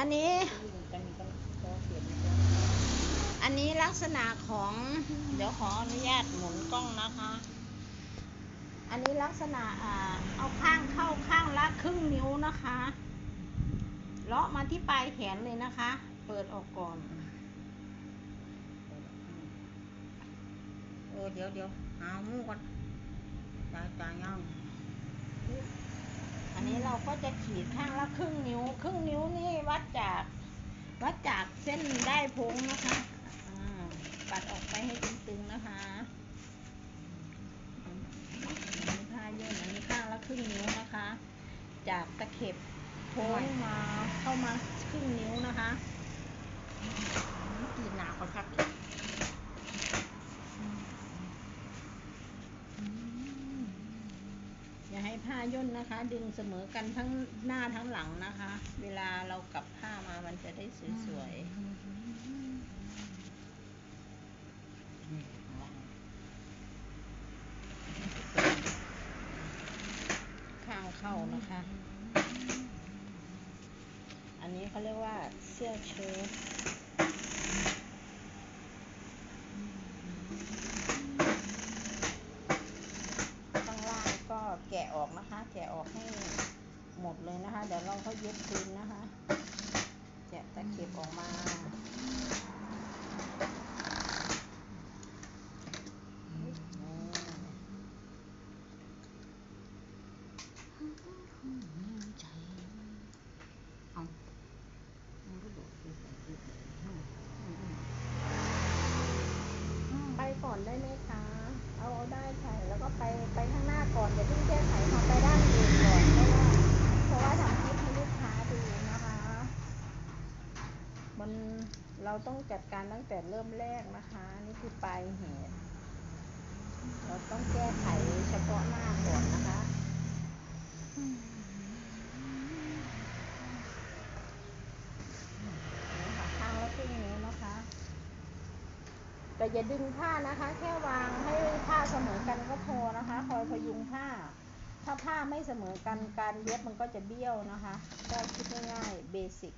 อันนี้ อันนี้ลักษณะของ เดี๋ยวขออนุญาตหมุนกล้องนะคะ อันนี้ลักษณะอ่าเอาข้างเข้าข้างละครึ่งนิ้วนะคะเลาะมาที่ปลายแขนเลยนะคะ เปิดออกก่อนเออเดี๋ยวเดี๋ยวหาหมูก่อนจ่ายจ่ายยัง อันนี้เราก็จะขีดข้างละครึ่งนิ้ว ครึ่งนิ้วนี่วัดจากวัดจากเส้นได้พงนะคะปัดออกไปให้ตึงๆนะคะอันนี้ผ้าเยื่นอันนี้ข้างละครึ่งนิ้วนะคะ จากตะเข็บโค้งมาเข้ามาครึ่งนิ้วนะคะ ตีหนาเขาชักอีก อ ย่นนะคะ ดึงเสมอกันทั้งหน้าทั้งหลังนะคะ เวลาเรากลับผ้ามามันจะได้สวยๆ ข้างเข้านะคะ อันนี้เขาเรียกว่าเสื้อเชิ้ตข้างล่างก็แกะออกนะคะ แกะออกให้หมด เดี๋ยวเราเขาเย็บคืนนะคะแกะตะเข็บออกมาเอามันก็โดดไปใส่ที่ไหนอืมอืมอืม ไปก่อนได้ไหมคะ เอาเอาได้ค่ะ แล้วก็ไปไปข้างหน้าก่อนอย่าเพิ่งแก้ไขค่ะไปด้านอื่นก่อน เพราะว่าเพราะว่าทำคลิปให้ลูกค้าดูนะคะ มันเรา ต้องจัดการตั้งแต่เริ่มแรกนะคะ นี่คือปลายเหตุ เราต้องแก้ไขเฉพาะหน้าก่อนนะคะนี่ค่ะข้างละครึ่งนิ้วนะคะ แต่อย่าดึงผ้านะคะ แค่วางให้ผ้าเสมอกันก็พอนะคะ คอยพยุงผ้า ถ้าผ้าไม่เสมอกันการเย็บมันก็จะเบี้ยวนะคะ ก็คิดง่ายๆเบสิก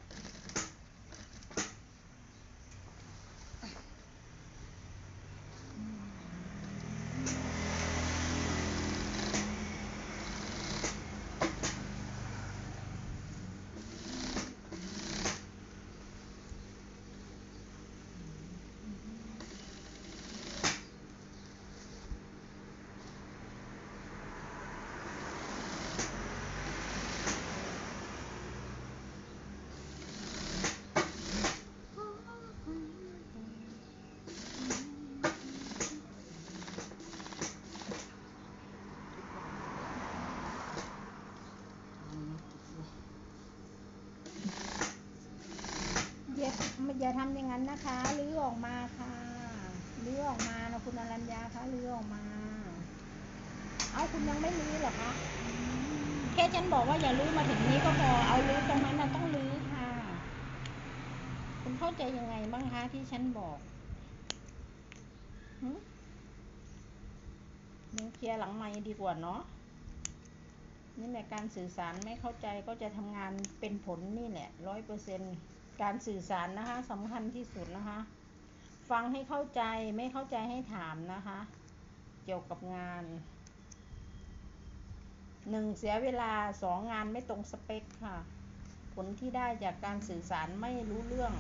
อย่า อย่าทำอย่างนั้นนะคะลื้อออกมาค่ะลื้อออกมานะคุณอรัญญาคะลื้อออกมา เอาคุณยังไม่ลื้อหรอคะแค่ฉันบอกว่าอย่าลื้อมาถึงนี้ก็พอเอาลื้อตรงนั้นนะต้องลื้อค่ะ คุณเข้าใจยังไงบ้างคะที่ฉันบอกหึเดี๋ยวเคลียร์หลังไม้ดีกว่าเนาะนี่แหละการสื่อสารไม่เข้าใจก็จะทำงานเป็นผลนี่แหละร้อยเปอร์เซ็น การสื่อสารนะคะสำคัญที่สุดนะคะ ฟังให้เข้าใจไม่เข้าใจให้ถามนะคะ เกี่ยวกับงานหนึ่งเสียเวลาสองงานไม่ตรงสเปคค่ะ ผลที่ได้จากการสื่อสารไม่รู้เรื่อง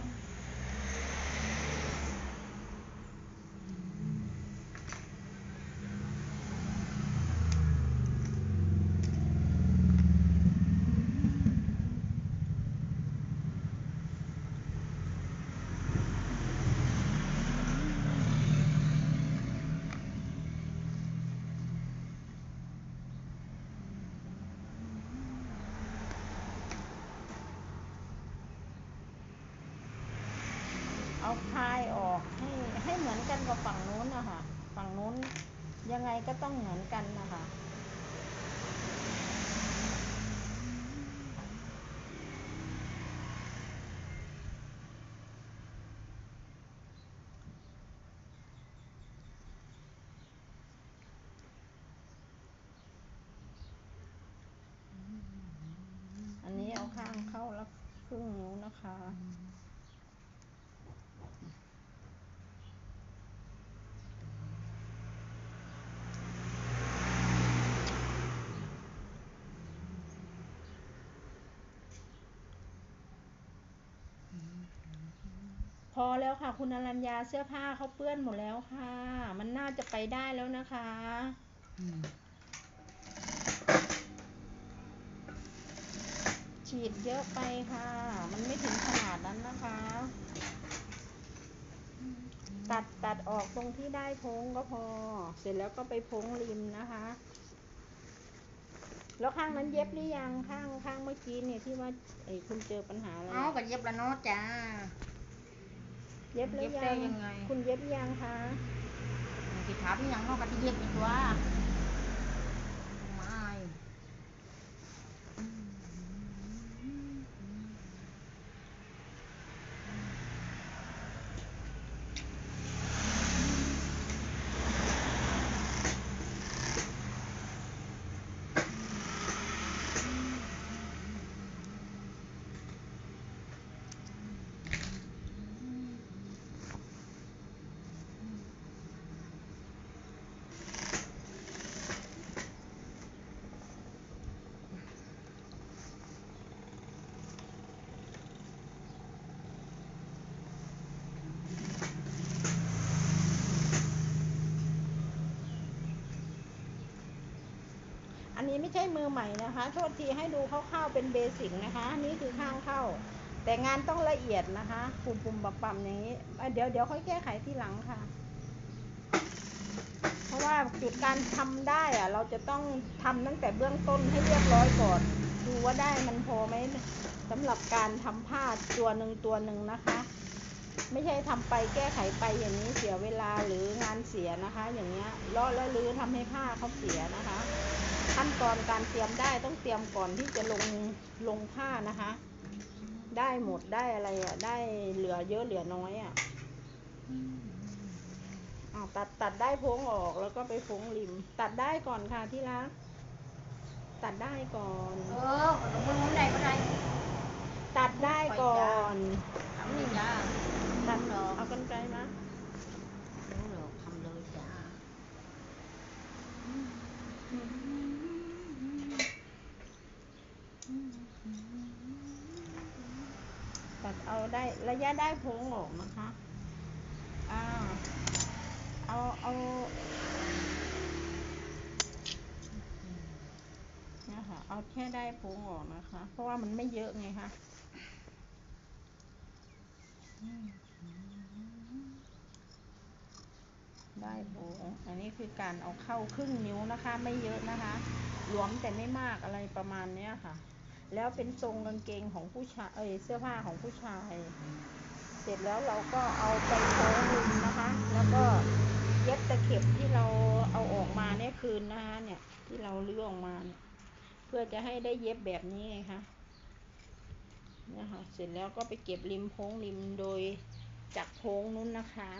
เอาพายออกให้ให้เหมือนกันกับฝั่งนู้นนะคะฝั่งนู้นยังไงก็ต้องเหมือนกันนะคะอันนี้เอาข้างเข้าแล้วครึ่งนิ้วนะคะ อแล้วค่ะ คุณอรัญญาเสื้อผ้าเขาเปื้อนหมดแล้วค่ะ มันน่าจะไปได้แล้วนะคะอืฉีดเยอะไปค่ะ มันไม่ถึงขนาดนั้นนะคะ ตัดตัดออกตรงที่ได้พ้งก็พอ เสร็จแล้วก็ไปพ้งริมนะคะ แล้วข้างนั้นเย็บหรือยังข้างข้างเมื่อกี้เนี่ยที่ว่าไอ้คุณเจอปัญหาอะไรเอก็เย็บแล้วเนาะจ้า เย็บหรือเย็บยัได้งยังไง คุณเย็บหรือยังคะสิถามอีหยังเนาะก็ที่เย็บอีกตัว นี้ไม่ใช่มือใหม่นะคะ โทษทีให้ดูคร่าวๆเป็นเบสิกนะคะ นี่คือข้างเข้า แต่งานต้องละเอียดนะคะปุ่มปุ่มๆปับอย่างนี้ เดี๋ยวเดี๋ยวค่อยแก้ไขที่หลังค่ะ เพราะว่าจุดการทำได้อะเราจะต้องทำตั้งแต่เบื้องต้นให้เรียบร้อยก่อน ดูว่าได้มันพอไหมสำหรับการทำผ้าตัวหนึ่งตัวหนึ่งนะคะ ไม่ใช่ทำไปแก้ไขไปอย่างนี้เสียเวลาหรืองานเสียนะคะ อย่างเงี้ยเลาะและรื้อทำให้ผ้าเขาเสียนะคะ ขั้นตอนการเตรียมได้ต้องเตรียมก่อนที่จะลงลงผ้านะคะ ได้หมดได้อะไรอะ ได้เหลือเยอะเหลือน้อยอะอ้าวตัดตัดได้โพ้งออกแล้วก็ไปโพ้งริม ตัดได้ก่อนค่ะที่รักตัดได้ก่อน เออก็บ่รู้ได้บ่ได้ตัดได้ก่อนทำเลยจ้า ตัด รู้หรอก เอากันไกลมา รู้หรอกทำเลยจ้า ตัดเอา ได้ระยะได้โพ้งออกนะคะอ้าเอาเอาเนี่ยค่ะเอาแค่ได้โพ้งออกนะคะ เพราะว่ามันไม่เยอะไงคะได้โพ้งอันนี้คือการเอาเข้าครึ่งนิ้วนะคะ ไม่เยอะนะคะหลวมแต่ไม่มากอะไรประมาณเนี้ยค่ะ แล้วเป็นทรงกางเกงของผู้ชายเอ้ยเสื้อผ้าของผู้ชาย เสร็จแล้วเราก็เอาไปโค้งริมนะคะ แล้วก็เย็บตะเข็บที่เราเอาออกมาเนี่ยคืนนะคะเนี่ยที่เราเลื้อออกมาเนี่ยเพื่อจะให้ได้เย็บแบบนี้ไงคะเนี่ยค่ะเสร็จแล้วก็ไปเก็บริมโพงริมโดยจากโพงนู้นนะคะ